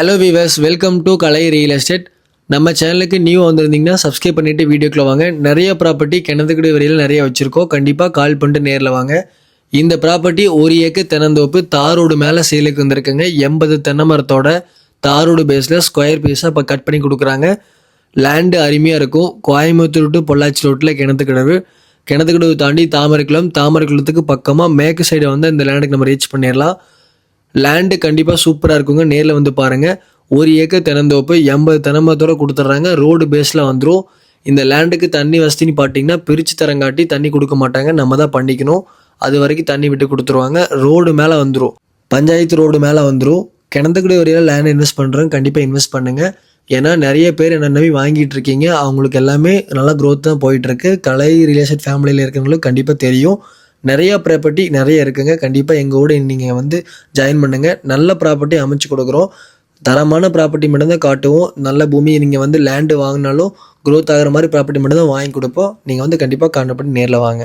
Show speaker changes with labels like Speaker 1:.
Speaker 1: Hello viewers welcome to Kalai real estate நம்ம சேனலுக்கு new வந்திருந்தீங்கன்னா subscribe பண்ணிட்டு வீடியோக்குள்ள வாங்க. நிறைய ப்ராப்பர்ட்டி கிணத்துக்குடி வரையில் நிறைய வச்சுருக்கோம். கண்டிப்பாக கால் பண்ணிட்டு நேரில் வாங்க. இந்த ப்ராப்பர்ட்டி ஒரு ஏக்கர் தென்னந்தோப்பு தாரோடு மேலே சேலுக்கு வந்திருக்குங்க. எண்பது தென்னை மரத்தோட தாரோடு பேஸில் ஸ்கொயர் பீஸாக இப்போ கட் பண்ணி கொடுக்குறாங்க. லேண்டு அருமையாக இருக்கும். கோயம்புத்தூர் டு பொள்ளாச்சி ரோட்டில் கிணத்துக்கிடவு கிணத்துக்கிடவு தாண்டி தாமரைக்குளம். தாமரைக்குளத்துக்கு பக்கமாக மேற்கு சைடு வந்து இந்த லேண்டுக்கு நம்ம ரீச் பண்ணிடலாம். லேண்டு கண்டிப்பாக சூப்பராக இருக்குங்க. நேரில் வந்து பாருங்கள் ஒரு ஏக்கர் தென்னந்தோப்பு எண்பது தென்னமரத்தோட கொடுத்துட்றாங்க. ரோடு பேஸில் வந்துடும் இந்த லேண்டுக்கு தண்ணி வசதின்னு பார்த்தீங்கன்னா பிரித்து தரங்காட்டி தண்ணி கொடுக்க மாட்டாங்க. நம்ம தான் பண்ணிக்கணும். அது வரைக்கும் தண்ணி விட்டு கொடுத்துருவாங்க. ரோடு மேலே வந்துடும் பஞ்சாயத்து ரோடு மேலே வந்துடும் கிணத்துக்குடி வரையில் லேண்ட் இன்வெஸ்ட் பண்ணுறோம் கண்டிப்பாக இன்வெஸ்ட் பண்ணுங்கள் ஏன்னா நிறைய பேர் என்ன நம்பி வாங்கிட்டு இருக்கீங்க. அவங்களுக்கு எல்லாமே நல்லா க்ரோத் தான் போயிட்டுருக்கு கலை ரிலேஷன் ஃபேமிலியில் இருக்கிறவங்களுக்கு கண்டிப்பாக தெரியும். நிறையா ப்ராப்பர்ட்டி நிறைய இருக்குங்க. கண்டிப்பாக எங்கள் நீங்கள் வந்து ஜாயின் பண்ணுங்கள் நல்ல ப்ராப்பர்ட்டி அமைச்சு கொடுக்குறோம். தரமான ப்ராப்பர்ட்டி மட்டும்தான் காட்டுவோம். நல்ல பூமி நீங்கள் வந்து லேண்டு வாங்கினாலும் க்ரோத் ஆகிற மாதிரி ப்ராப்பர்ட்டி மட்டும் தான் வாங்கி கொடுப்போம். நீங்கள் வந்து கண்டிப்பாக கான்டாக்ட் பண்ணி நேரில் வாங்க.